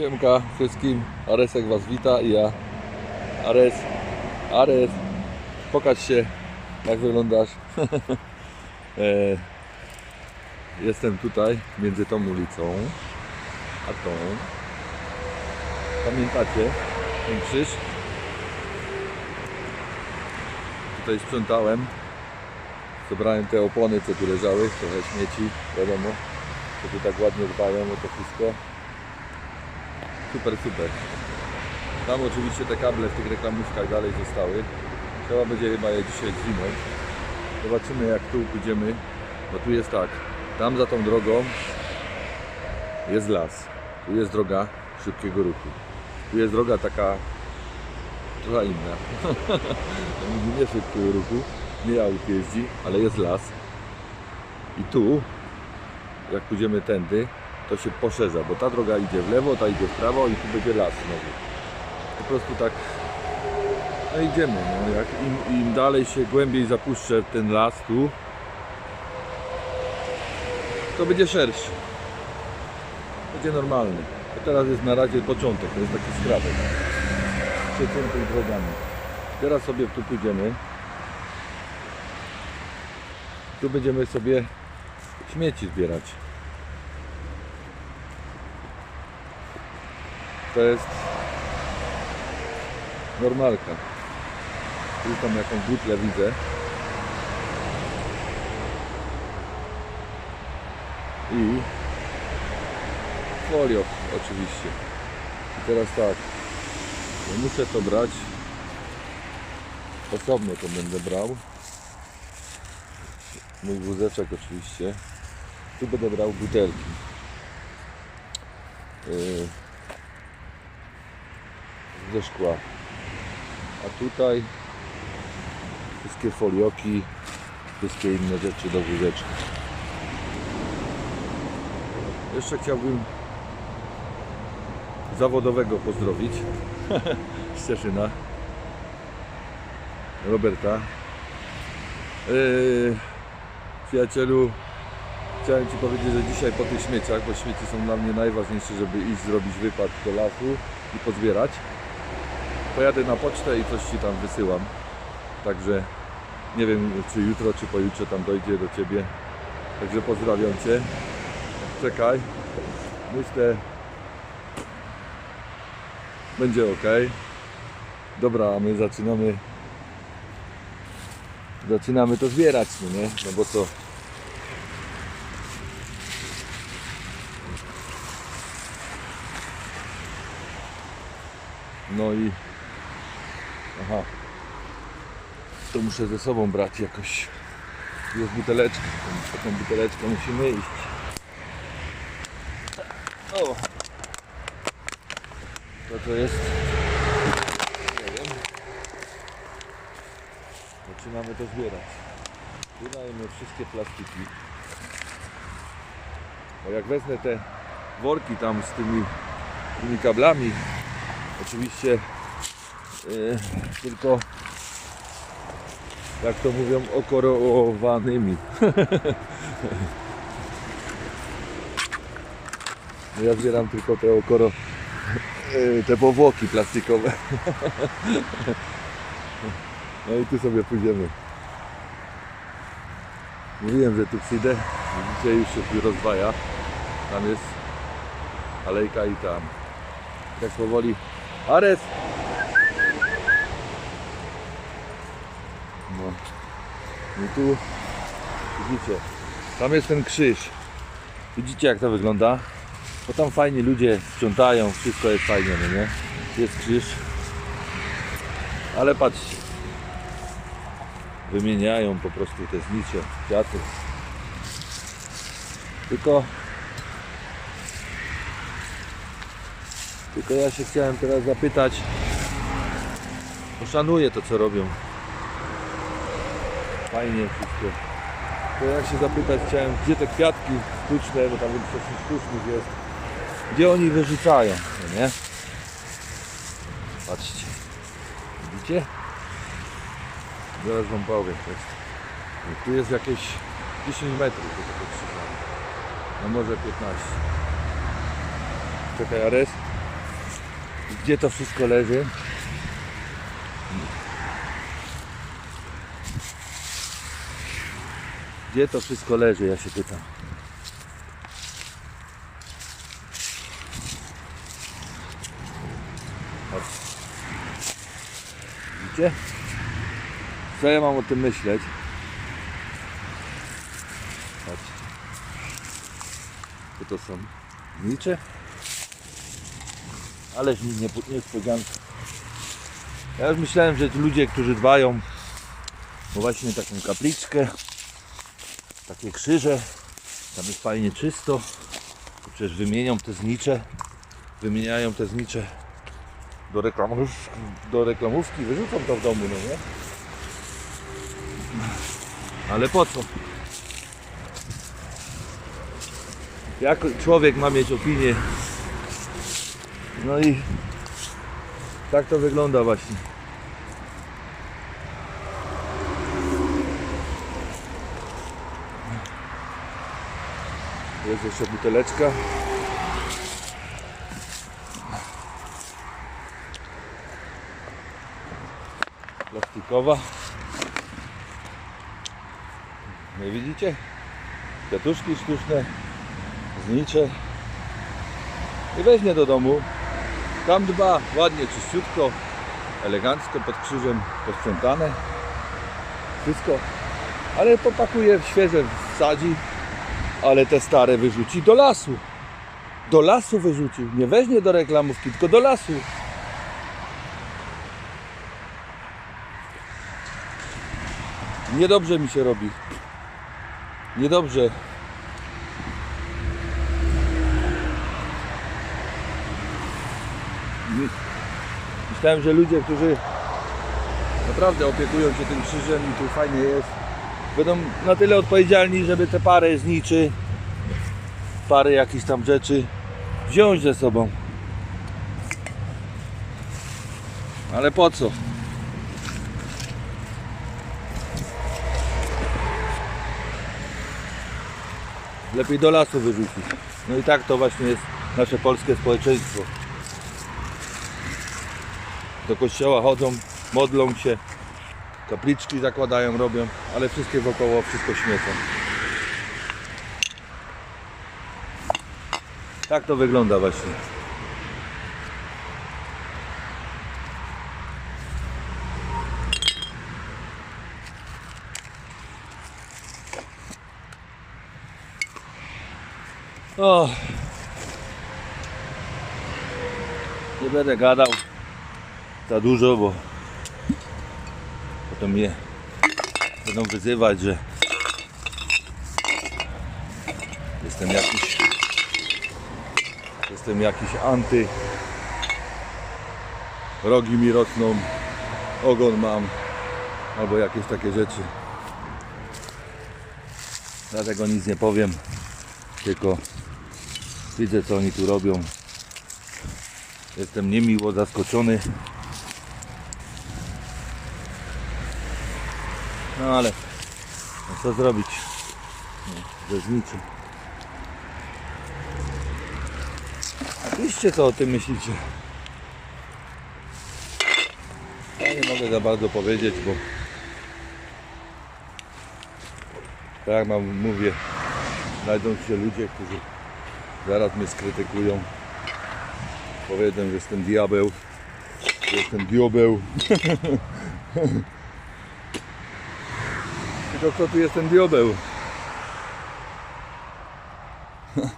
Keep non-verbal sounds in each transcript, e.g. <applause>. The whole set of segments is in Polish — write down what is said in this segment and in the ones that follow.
Siemka wszystkim, Aresek Was wita i ja. Ares, Ares, pokaż się, jak wyglądasz. <laughs> e, jestem tutaj, między tą ulicą, a tą. Pamiętacie ten krzyż? Tutaj sprzątałem. Zebrałem te opony, co tu leżały, trochę śmieci, wiadomo, że tu tak ładnie dbają o to wszystko. Super, super. Tam oczywiście te kable w tych reklamówkach dalej zostały. Trzeba będzie chyba je dzisiaj zwinąć. Zobaczymy jak tu pójdziemy, bo tu jest tak, tam za tą drogą jest las. Tu jest droga szybkiego ruchu. Tu jest droga taka trochę inna. <laughs> nie szybkiego ruchu, nie aut jeździ, ale jest las. I tu, jak pójdziemy tędy, to się poszerza, bo ta droga idzie w lewo, ta idzie w prawo i tu będzie las znowu. Po prostu tak no idziemy, no jak im, im dalej się głębiej zapuszczę ten las tu, to będzie szerszy. Będzie normalny. To teraz jest na razie początek, to jest taki skrawek. Przeciętych drogami. Teraz sobie tu pójdziemy. Tu będziemy sobie śmieci zbierać. To jest normalka. Tu tam jakąś butlę widzę. I folio oczywiście. I teraz tak. Muszę to brać. Osobno to będę brał. Mój wózeczek oczywiście. Tu będę brał butelki. Yy, ze szkła. A tutaj wszystkie folioki, wszystkie inne rzeczy do wózeczka. Jeszcze chciałbym zawodowego pozdrowić <laughs> z Cieszyna Roberta yy, przyjacielu chciałem Ci powiedzieć, że dzisiaj po tych śmieciach bo śmieci są dla mnie najważniejsze żeby iść zrobić wypad do lasu i pozbierać pojadę na pocztę i coś Ci tam wysyłam także nie wiem czy jutro czy pojutrze tam dojdzie do Ciebie także pozdrawiam Cię czekaj myślę będzie ok. Dobra, a my zaczynamy zaczynamy to zbierać, no nie? No bo co? No i aha. To muszę ze sobą brać jakoś. Jest buteleczka. Po tą buteleczkę musimy iść. O! To to jest. Nie wiem. Zaczynamy to zbierać. Tu dajemy wszystkie plastiki. Bo jak wezmę te worki tam z tymi, tymi kablami, oczywiście e, tylko jak to mówią okorowanymi. <laughs> No ja zbieram tylko te okoro Yy, te powłoki plastikowe. <laughs> No i tu sobie pójdziemy. Mówiłem, że tu przyjdę. Widzicie, już się rozwaja. Tam jest alejka i tam. Tak powoli. Ares! No. I tu widzicie, tam jest ten krzyż. Widzicie jak to wygląda? Bo tam fajnie ludzie sprzątają, wszystko jest fajnie, no nie? Jest krzyż. Ale patrzcie. Wymieniają po prostu te znicze, kwiaty. Tylko Tylko ja się chciałem teraz zapytać. Poszanuję to co robią. Fajnie wszystko. To ja się zapytać chciałem, gdzie te kwiatki sztuczne, bo tam większość sztucznych jest gdzie oni wyrzucają, no nie? Patrzcie. Widzicie? Zaraz wam powiem. To jest, tu jest jakieś 10 metrów do tego krzyża. No może 15. Czekaj, Ares. Gdzie to wszystko leży? Gdzie to wszystko leży, ja się pytam. Chodź. Widzicie? Co ja mam o tym myśleć? Chodź. Co to są? Nicze? Ależ mi niepo- niespodzianka. Ja już myślałem, że ludzie, którzy dbają o właśnie taką kapliczkę, takie krzyże, tam jest fajnie czysto, to przecież wymienią te znicze, wymieniają te znicze do reklamówki, do reklamówki, wyrzucą to w domu, no nie? Ale po co? Jak człowiek ma mieć opinię? No i tak to wygląda właśnie. Jest jeszcze buteleczka. Plastikowa. Nie widzicie? Kwiatuszki sztuczne, znicze. I weźmie do domu. Tam dba, ładnie, czyściutko, elegancko, pod krzyżem posprzątane. Wszystko. Ale popakuje świeże, wsadzi ale te stare wyrzuci do lasu. Do lasu wyrzuci. Nie weźmie do reklamówki, tylko do lasu. Niedobrze mi się robi. Niedobrze. My- Myślałem, że ludzie, którzy naprawdę opiekują się tym krzyżem i tu fajnie jest, będą na tyle odpowiedzialni, żeby te parę zniczy, parę jakichś tam rzeczy wziąć ze sobą. Ale po co? Lepiej do lasu wyrzucić. No i tak to właśnie jest nasze polskie społeczeństwo. Do kościoła chodzą, modlą się, kapliczki zakładają, robią, ale wszystkie wokoło wszystko śmiecą. Tak to wygląda właśnie. O. Nie będę gadał za dużo, bo mnie będą wyzywać, że jestem jakiś jestem jakiś anty. Rogi mi rosną ogon mam albo jakieś takie rzeczy. Dlatego nic nie powiem tylko widzę co oni tu robią. Jestem niemiło zaskoczony No ale no co zrobić? No, bez niczym. A piszcie co o tym myślicie. Ja nie mogę za bardzo powiedzieć, bo tak jak mam, mówię, znajdą się ludzie, którzy zaraz mnie skrytykują. Powiedzą, że jestem diabeł, że jestem diobeł. <laughs> Tylko kto tu jest ten diobeł? <laughs>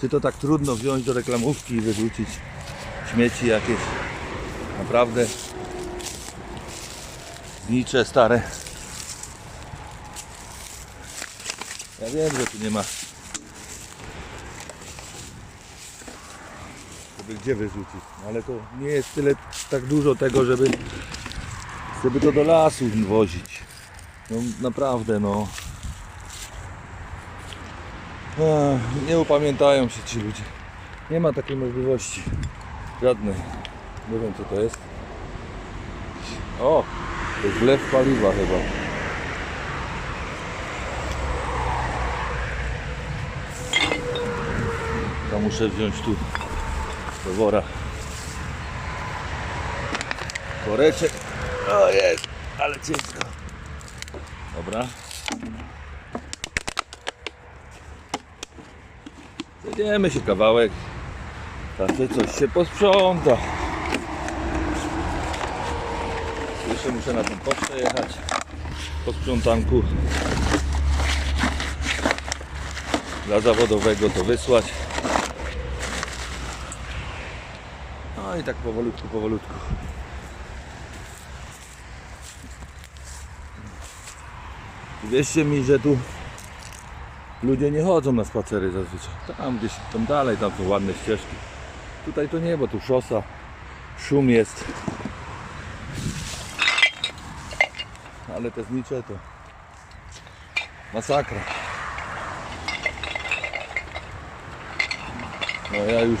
Czy to tak trudno wziąć do reklamówki i wyrzucić śmieci jakieś naprawdę znicze, stare? Ja wiem, że tu nie ma żeby gdzie wyrzucić, no ale to nie jest tyle tak dużo tego, żeby żeby to do lasu wozić. No naprawdę no. Ech, nie upamiętają się ci ludzie. Nie ma takiej możliwości. Żadnej. Nie wiem co to jest. O! To jest wlew paliwa chyba. To muszę wziąć tu do wora Koreczek. O jest, ale ciężko. Dobra. Zejdziemy się kawałek. Zawsze coś się posprząta. Jeszcze muszę na tą pocztę jechać. Po sprzątanku. Dla zawodowego to wysłać. No i tak powolutku, powolutku. Wierzcie mi, że tu ludzie nie chodzą na spacery zazwyczaj. Tam gdzieś, tam dalej, tam są ładne ścieżki. Tutaj to nie, bo tu szosa, szum jest. Ale te znicze to masakra. No ja już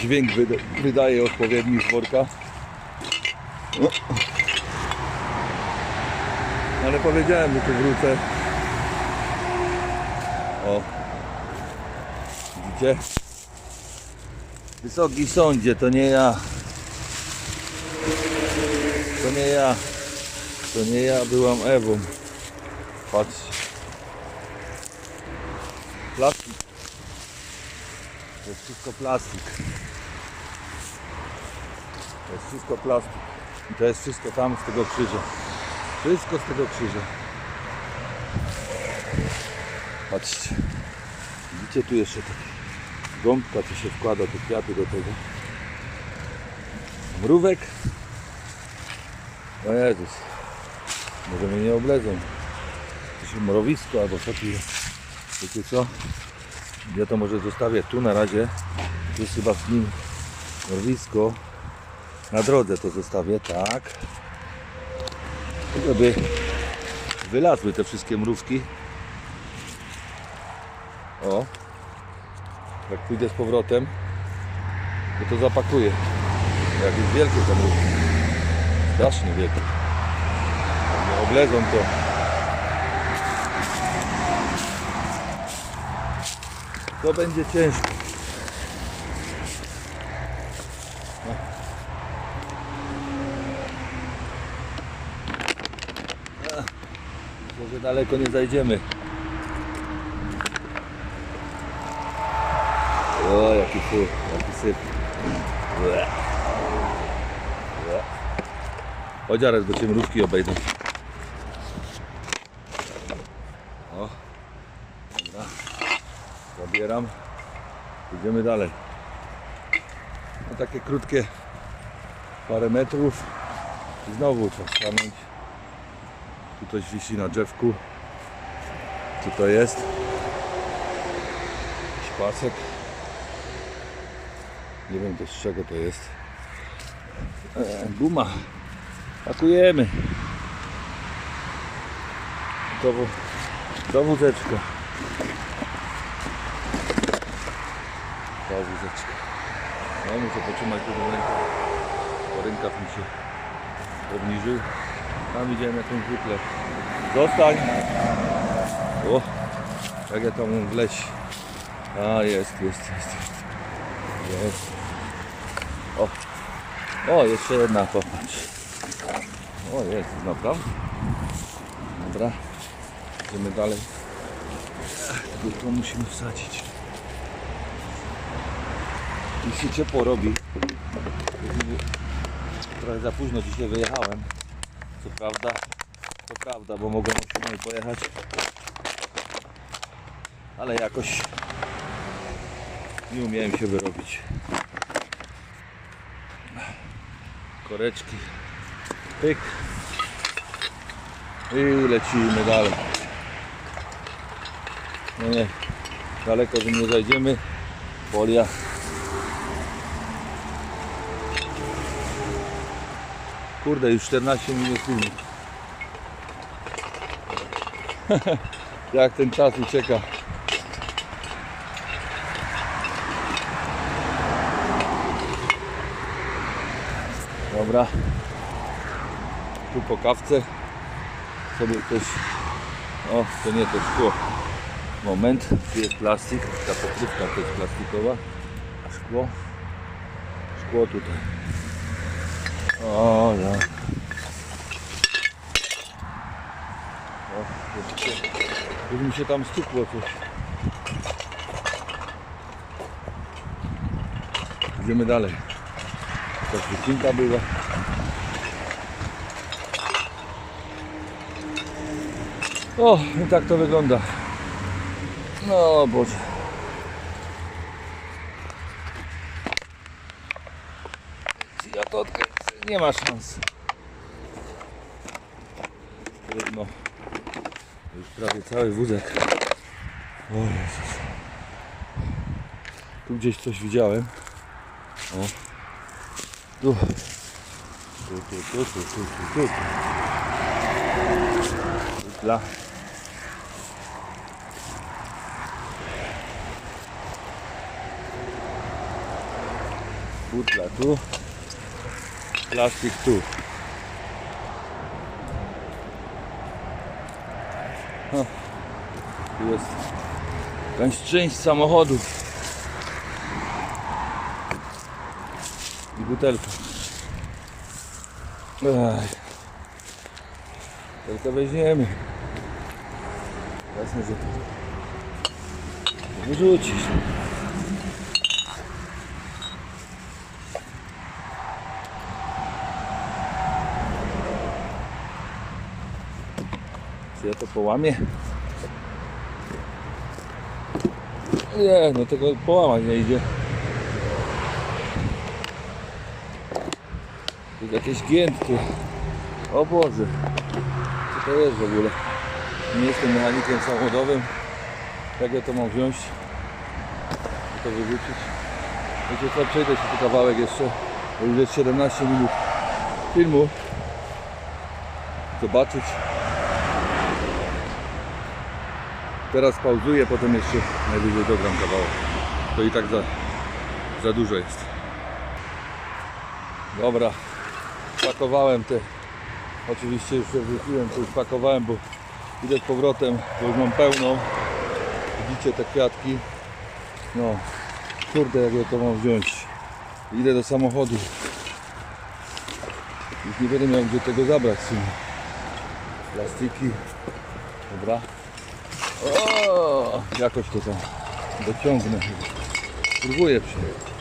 dźwięk wyda wydaję odpowiedni z worka. No. Ale powiedziałem, że tu wrócę. O. Widzicie? Wysoki sądzie, to nie ja. To nie ja. To nie ja byłam Ewą. Patrzcie. Plastik. To jest wszystko plastik. To jest wszystko plastik. I to jest wszystko tam z tego krzyża. Wszystko z tego krzyża. Patrzcie. Widzicie tu jeszcze takie gąbka, co się wkłada te kwiaty do tego. Mrówek. O Jezus. Może mnie nie obledzą. To się mrowisko albo co tu. Wiecie co? Ja to może zostawię tu na razie. Tu jest chyba w nim mrowisko. Na drodze to zostawię, tak. Żeby wylazły te wszystkie mrówki. O. Jak pójdę z powrotem, to to zapakuję. Jakieś wielkie te mrówki. Strasznie wielkie. Jak oblezą to to będzie ciężko. No. Ach, Może daleko nie zajdziemy. O, jaki syp, jaki syp. Ble. Ble. Chodź zaraz, bo cię mrówki obejdą. O, dobra. Zabieram. Idziemy dalej. No takie krótkie parę metrów. I znowu trzeba stanąć. Tu coś wisi na drzewku. Co to jest? Jakiś pasek. Nie wiem też z czego to jest. E, guma. Pakujemy. Do, do wózeczka. Do wózeczka. No muszę potrzymać tu rękę. Bo rękaw mi się obniżył. Tam widziałem jakąś butlę. Zostań! O! Jak ja tam wleć. A jest, jest, jest, jest. O! O, jeszcze jedna popatrz. O, jest, naprawdę. Dobra. Idziemy dalej. Tylko to musimy wsadzić. Już się ciepło robi. Trochę za późno dzisiaj wyjechałem. Co prawda, to prawda, bo mogłem o 7 pojechać. Ale jakoś nie umiałem się wyrobić. Koreczki. Pyk. I lecimy dalej. No nie, daleko że nie zajdziemy. Folia. Kurde, już 14 minut filmu. <laughs> Jak ten czas ucieka. Dobra. Tu po kawce sobie ktoś. O, to nie to szkło. Moment, tu jest plastik. Ta pokrywka to jest plastikowa. A szkło? Szkło tutaj. O, ja. O, już mi się- tam stukło coś. Idziemy dalej. Jakaś wycinka była. O, i tak to wygląda. No Boże. Ja to odkręcę. Nie ma szans. Trudno. Już prawie cały wózek. O Jezus. Tu gdzieś coś widziałem. O. Tu. Tu, tu, tu, tu, tu, tu, tu. Dla. Butla tu. Plastik tu. Tu jest jakaś część samochodu. I butelka. Ej. Butelkę weźmiemy. Jasne, że to wyrzucisz. Czy ja to połamię? Nie, no tego połamać nie idzie. Jest jakieś giętkie. O Boże. Co to jest w ogóle? Nie jestem mechanikiem samochodowym. Jak ja to mam wziąć? To wyrzucić? Wiecie co, przejdę się tu kawałek jeszcze. Bo już jest 17 minut filmu. Zobaczyć. Teraz pauzuję, potem jeszcze najwyżej dogram kawałek. To i tak za, za dużo jest. Dobra, pakowałem te. Oczywiście już wróciłem, to już pakowałem, bo idę z powrotem, bo już mam pełną. Widzicie te kwiatki. No, kurde, jak ja to mam wziąć. Idę do samochodu. Już nie będę miał gdzie tego zabrać. Plastiki. Dobra. O, jakoś to tam dociągnę. Spróbuję przyjechać.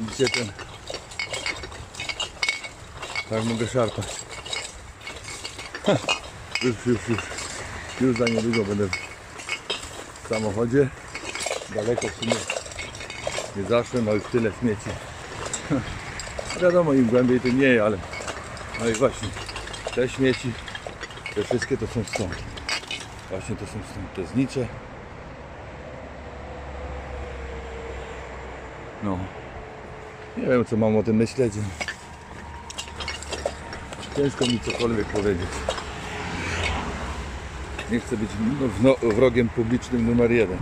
Widzicie ten? Tak mogę szarpać. Już, już, już. Już za niedługo będę w samochodzie. Daleko w sumie nie zaszłem, a już tyle śmieci. Wiadomo, im głębiej tym mniej, ale no i właśnie te śmieci te wszystkie to są stąd. Właśnie to są stąd te znicze. No. Nie wiem co mam o tym myśleć. Ciężko mi cokolwiek powiedzieć. Nie chcę być no, wrogiem publicznym numer jeden.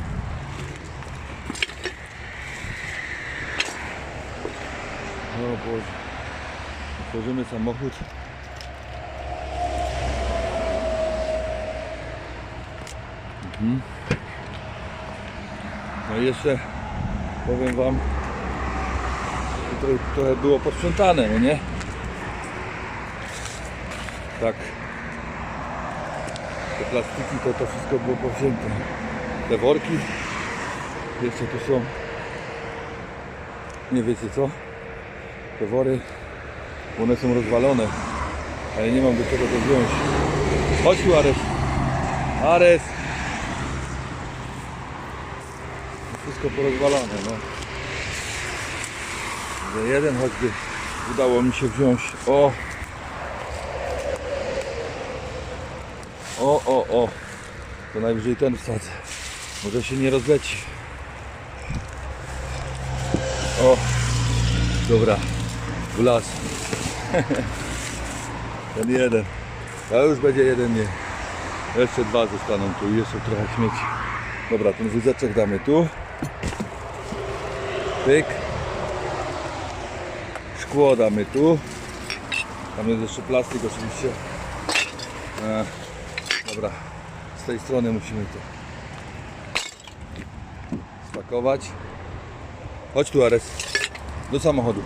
O Boże. Otworzymy samochód. No i jeszcze powiem wam, trochę, trochę było posprzątane, no nie? Tak. Te plastiki to to wszystko było powzięte. Te worki jeszcze tu są. Nie wiecie co? Te wory, one są rozwalone. Ale nie mam do czego to wziąć. Chodź tu Ares. Ares. Wszystko porozwalane, no. Że jeden choćby udało mi się wziąć. O! O, o, o! To najwyżej ten wsadzę. Może się nie rozleci. O! Dobra. W las. <laughs> ten jeden. A już będzie jeden nie. Jeszcze dwa zostaną tu jeszcze trochę śmieci. Dobra, ten wózeczek damy tu. Pyk. Szkło damy tu. Tam jest jeszcze plastik oczywiście. E, dobra. Z tej strony musimy to spakować. Chodź tu Ares. do samochodu.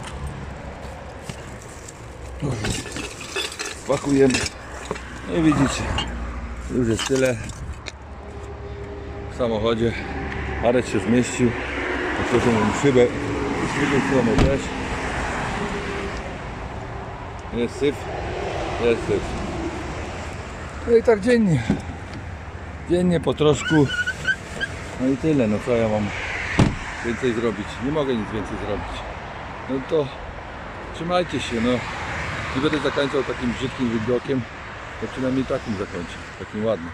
Pakujemy. No i widzicie, już jest tyle w samochodzie. Arek się zmieścił. Otworzył mu szybę. Z drugiej strony też. Jest syf. Jest syf. No i tak dziennie. Dziennie po troszku. No i tyle. No co ja mam więcej zrobić? Nie mogę nic więcej zrobić. No to trzymajcie się. No. Nie będę zakończał takim brzydkim widokiem. To przynajmniej takim zakończę. Takim ładnym.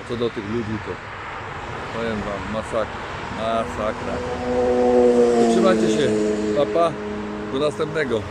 A co do tych ludzi to powiem wam masakra. Masakra. Trzymajcie się. Pa, pa. Do następnego.